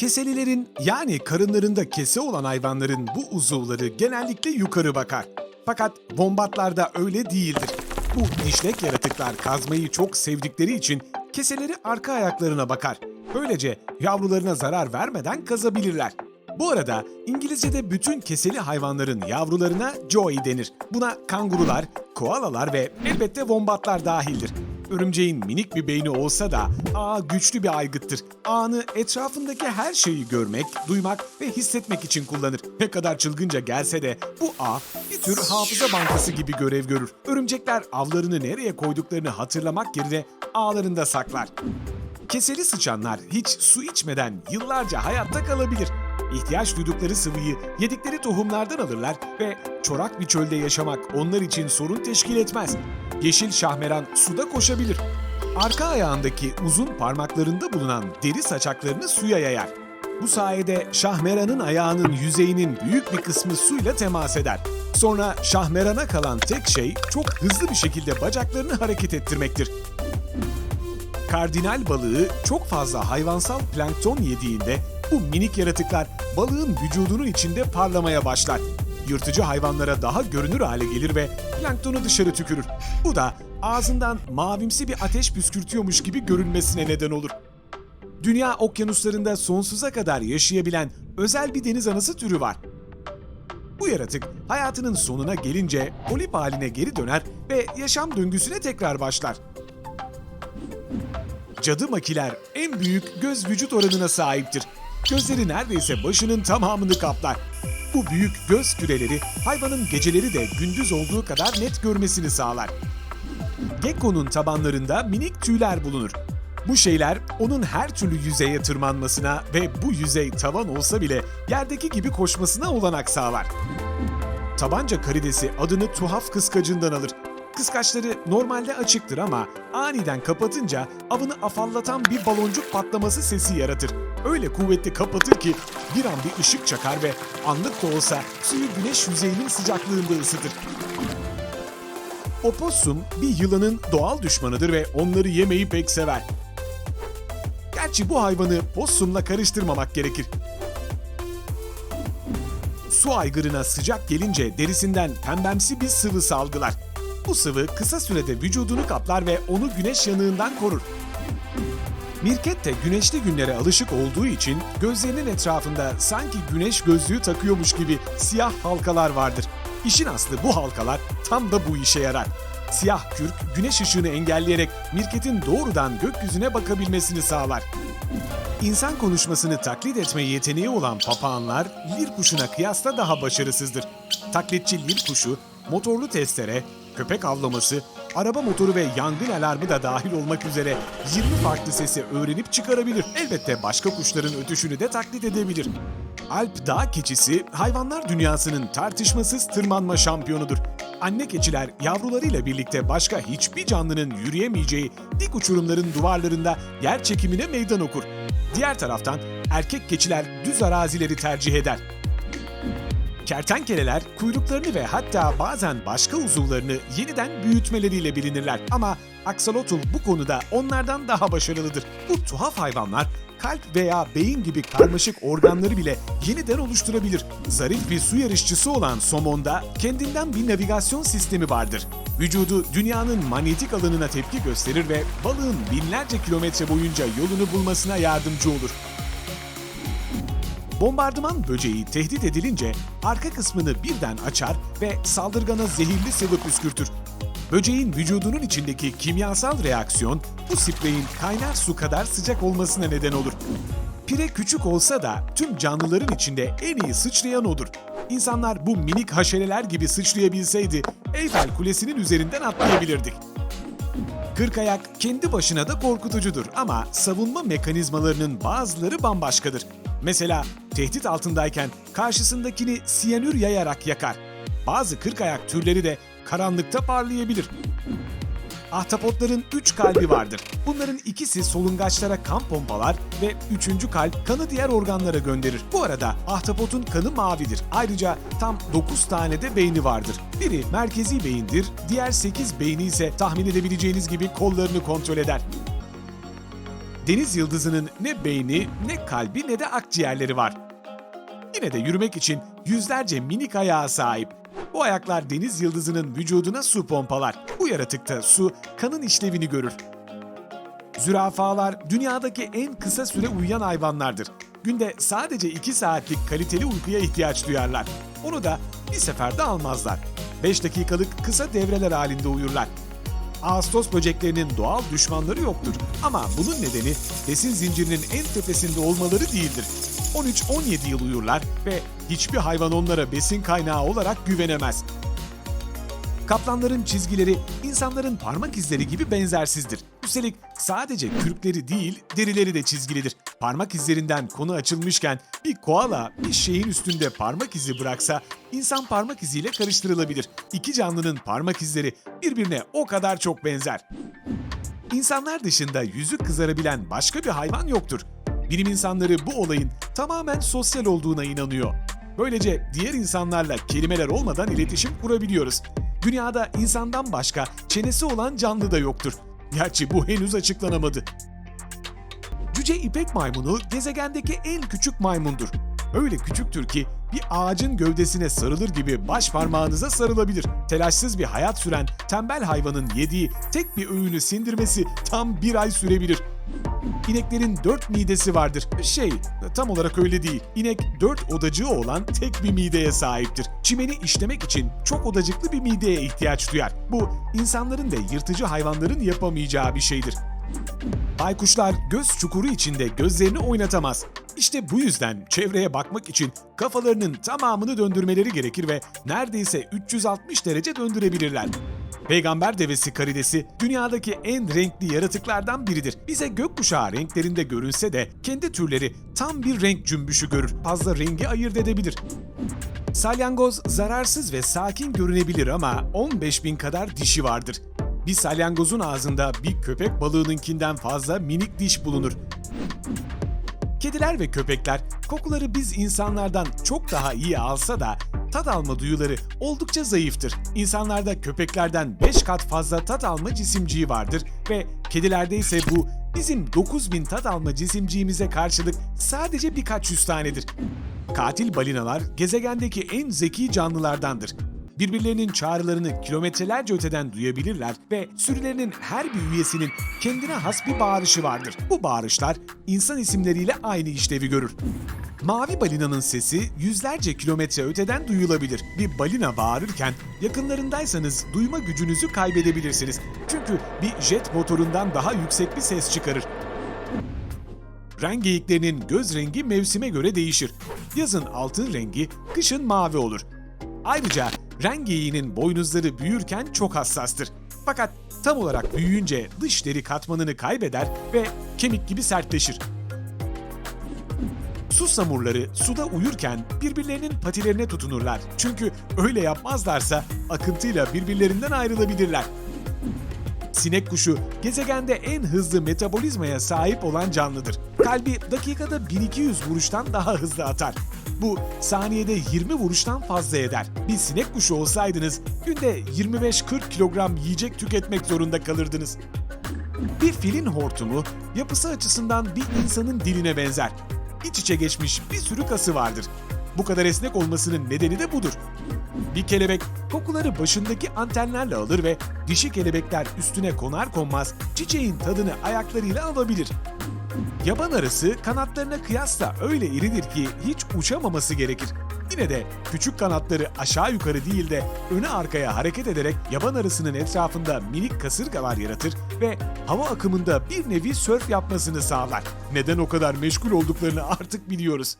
Keselilerin yani karınlarında kese olan hayvanların bu uzuvları genellikle yukarı bakar. Fakat bombatlarda öyle değildir. Bu dişlek yaratıklar kazmayı çok sevdikleri için keseleri arka ayaklarına bakar. Böylece yavrularına zarar vermeden kazabilirler. Bu arada İngilizce'de bütün keseli hayvanların yavrularına joey denir. Buna kangurular, koalalar ve elbette wombatlar dahildir. Örümceğin minik bir beyni olsa da ağ güçlü bir aygıttır. Ağını etrafındaki her şeyi görmek, duymak ve hissetmek için kullanır. Ne kadar çılgınca gelse de bu ağ bir tür hafıza bankası gibi görev görür. Örümcekler avlarını nereye koyduklarını hatırlamak yerine ağlarında saklar. Keseli sıçanlar hiç su içmeden yıllarca hayatta kalabilir. İhtiyaç duydukları sıvıyı yedikleri tohumlardan alırlar ve çorak bir çölde yaşamak onlar için sorun teşkil etmez. Yeşil şahmeran suda koşabilir. Arka ayağındaki uzun parmaklarında bulunan deri saçaklarını suya yayar. Bu sayede şahmeranın ayağının yüzeyinin büyük bir kısmı suyla temas eder. Sonra şahmerana kalan tek şey çok hızlı bir şekilde bacaklarını hareket ettirmektir. Kardinal balığı çok fazla hayvansal plankton yediğinde bu minik yaratıklar balığın vücudunun içinde parlamaya başlar. Yırtıcı hayvanlara daha görünür hale gelir ve planktonu dışarı tükürür. Bu da ağzından mavimsi bir ateş püskürtüyormuş gibi görünmesine neden olur. Dünya okyanuslarında sonsuza kadar yaşayabilen özel bir deniz anası türü var. Bu yaratık hayatının sonuna gelince polip haline geri döner ve yaşam döngüsüne tekrar başlar. Cadı makiler en büyük göz vücut oranına sahiptir. Gözleri neredeyse başının tamamını kaplar. Bu büyük göz küreleri hayvanın geceleri de gündüz olduğu kadar net görmesini sağlar. Gekko'nun tabanlarında minik tüyler bulunur. Bu şeyler onun her türlü yüzeye tırmanmasına ve bu yüzey tavan olsa bile yerdeki gibi koşmasına olanak sağlar. Tabanca karidesi adını tuhaf kıskacından alır. Kıskaçları normalde açıktır ama aniden kapatınca avını afallatan bir baloncuk patlaması sesi yaratır. Öyle kuvvetli kapatır ki bir an bir ışık çakar ve anlık da olsa suyu güneş yüzeyinin sıcaklığında ısıtır. Opossum bir yılanın doğal düşmanıdır ve onları yemeyi pek sever. Gerçi bu hayvanı possumla karıştırmamak gerekir. Su aygırına sıcak gelince derisinden pembemsi bir sıvı salgılar. Bu sıvı kısa sürede vücudunu kaplar ve onu güneş yanığından korur. Mirket de güneşli günlere alışık olduğu için gözlerinin etrafında sanki güneş gözlüğü takıyormuş gibi siyah halkalar vardır. İşin aslı bu halkalar tam da bu işe yarar. Siyah kürk güneş ışığını engelleyerek Mirket'in doğrudan gökyüzüne bakabilmesini sağlar. İnsan konuşmasını taklit etme yeteneği olan papağanlar lir kuşuna kıyasla daha başarısızdır. Taklitçi lir kuşu, motorlu testere, köpek avlaması, araba motoru ve yangın alarmı da dahil olmak üzere 20 farklı sesi öğrenip çıkarabilir. Elbette başka kuşların ötüşünü de taklit edebilir. Alp dağ keçisi hayvanlar dünyasının tartışmasız tırmanma şampiyonudur. Anne keçiler yavrularıyla birlikte başka hiçbir canlının yürüyemeyeceği dik uçurumların duvarlarında yer çekimine meydan okur. Diğer taraftan erkek keçiler düz arazileri tercih eder. Kertenkeleler kuyruklarını ve hatta bazen başka uzuvlarını yeniden büyütmeleriyle bilinirler ama aksolotl bu konuda onlardan daha başarılıdır. Bu tuhaf hayvanlar kalp veya beyin gibi karmaşık organları bile yeniden oluşturabilir. Zarif bir su yarışçısı olan somonda kendinden bir navigasyon sistemi vardır. Vücudu dünyanın manyetik alanına tepki gösterir ve balığın binlerce kilometre boyunca yolunu bulmasına yardımcı olur. Bombardıman böceği tehdit edilince arka kısmını birden açar ve saldırgana zehirli sıvı püskürtür. Böceğin vücudunun içindeki kimyasal reaksiyon bu spreyin kaynar su kadar sıcak olmasına neden olur. Pire küçük olsa da tüm canlıların içinde en iyi sıçrayan odur. İnsanlar bu minik haşereler gibi sıçrayabilseydi Eyfel Kulesi'nin üzerinden atlayabilirdik. Kırk ayak kendi başına da korkutucudur ama savunma mekanizmalarının bazıları bambaşkadır. Mesela tehdit altındayken karşısındakini siyanür yayarak yakar. Bazı kırk ayak türleri de karanlıkta parlayabilir. Ahtapotların 3 kalbi vardır. Bunların ikisi solungaçlara kan pompalar ve üçüncü kalp kanı diğer organlara gönderir. Bu arada ahtapotun kanı mavidir. Ayrıca tam 9 tane de beyni vardır. Biri merkezi beyindir, diğer 8 beyni ise tahmin edebileceğiniz gibi kollarını kontrol eder. Deniz yıldızının ne beyni, ne kalbi ne de akciğerleri var. Yine de yürümek için yüzlerce minik ayağa sahip. Bu ayaklar deniz yıldızının vücuduna su pompalar. Bu yaratıkta su kanın işlevini görür. Zürafalar dünyadaki en kısa süre uyuyan hayvanlardır. Günde sadece 2 saatlik kaliteli uykuya ihtiyaç duyarlar. Onu da bir seferde almazlar. 5 dakikalık kısa devreler halinde uyurlar. Ağustos böceklerinin doğal düşmanları yoktur. Ama bunun nedeni besin zincirinin en tepesinde olmaları değildir. 13-17 yıl uyurlar ve hiçbir hayvan onlara besin kaynağı olarak güvenemez. Kaplanların çizgileri insanların parmak izleri gibi benzersizdir. Üstelik sadece kürkleri değil, derileri de çizgilidir. Parmak izlerinden konu açılmışken bir koala bir şeyin üstünde parmak izi bıraksa insan parmak iziyle karıştırılabilir. İki canlının parmak izleri birbirine o kadar çok benzer. İnsanlar dışında yüzü kızarabilen başka bir hayvan yoktur. Bilim insanları bu olayın tamamen sosyal olduğuna inanıyor. Böylece diğer insanlarla kelimeler olmadan iletişim kurabiliyoruz. Dünyada insandan başka çenesi olan canlı da yoktur. Gerçi bu henüz açıklanamadı. Cüce İpek maymunu gezegendeki en küçük maymundur. Öyle küçüktür ki bir ağacın gövdesine sarılır gibi baş parmağınıza sarılabilir. Telaşsız bir hayat süren tembel hayvanın yediği tek bir öğünü sindirmesi tam bir ay sürebilir. İneklerin dört midesi vardır. Şey, tam olarak öyle değil. İnek dört odacığı olan tek bir mideye sahiptir. Çimeni işlemek için çok odacıklı bir mideye ihtiyaç duyar. Bu, insanların ve yırtıcı hayvanların yapamayacağı bir şeydir. Baykuşlar göz çukuru içinde gözlerini oynatamaz. İşte bu yüzden çevreye bakmak için kafalarının tamamını döndürmeleri gerekir ve neredeyse 360 derece döndürebilirler. Peygamber devesi karidesi dünyadaki en renkli yaratıklardan biridir. Bize gökkuşağı renklerinde görünse de kendi türleri tam bir renk cümbüşü görür. Fazla rengi ayırt edebilir. Salyangoz zararsız ve sakin görünebilir ama 15 bin kadar dişi vardır. Bir salyangozun ağzında bir köpek balığınınkinden fazla minik diş bulunur. Kediler ve köpekler kokuları biz insanlardan çok daha iyi alsa da tat alma duyuları oldukça zayıftır. İnsanlarda köpeklerden 5 kat fazla tat alma cisimciği vardır ve kedilerde ise bu bizim 9000 tat alma cisimciğimize karşılık sadece birkaç yüz tanedir. Katil balinalar gezegendeki en zeki canlılardandır. Birbirlerinin çağrılarını kilometrelerce öteden duyabilirler ve sürülerinin her bir üyesinin kendine has bir bağırışı vardır. Bu bağırışlar insan isimleriyle aynı işlevi görür. Mavi balinanın sesi yüzlerce kilometre öteden duyulabilir. Bir balina bağırırken yakınlarındaysanız duyma gücünüzü kaybedebilirsiniz. Çünkü bir jet motorundan daha yüksek bir ses çıkarır. Ren geyiklerinin göz rengi mevsime göre değişir. Yazın altın rengi, kışın mavi olur. Ayrıca ren geyiğinin boynuzları büyürken çok hassastır. Fakat tam olarak büyüyünce dış deri katmanını kaybeder ve kemik gibi sertleşir. Su samurları suda uyurken birbirlerinin patilerine tutunurlar. Çünkü öyle yapmazlarsa akıntıyla birbirlerinden ayrılabilirler. Sinek kuşu gezegende en hızlı metabolizmaya sahip olan canlıdır. Kalbi dakikada 1200 vuruştan daha hızlı atar. Bu saniyede 20 vuruştan fazla eder. Bir sinek kuşu olsaydınız günde 25-40 kilogram yiyecek tüketmek zorunda kalırdınız. Bir filin hortumu yapısı açısından bir insanın diline benzer. İç içe geçmiş bir sürü kası vardır. Bu kadar esnek olmasının nedeni de budur. Bir kelebek kokuları başındaki antenlerle alır ve dişi kelebekler üstüne konar konmaz çiçeğin tadını ayaklarıyla alabilir. Yaban arısı kanatlarına kıyasla öyle iridir ki hiç uçamaması gerekir. Yine de küçük kanatları aşağı yukarı değil de öne arkaya hareket ederek yaban arısının etrafında minik kasırgalar yaratır ve hava akımında bir nevi sörf yapmasını sağlar. Neden o kadar meşgul olduklarını artık biliyoruz.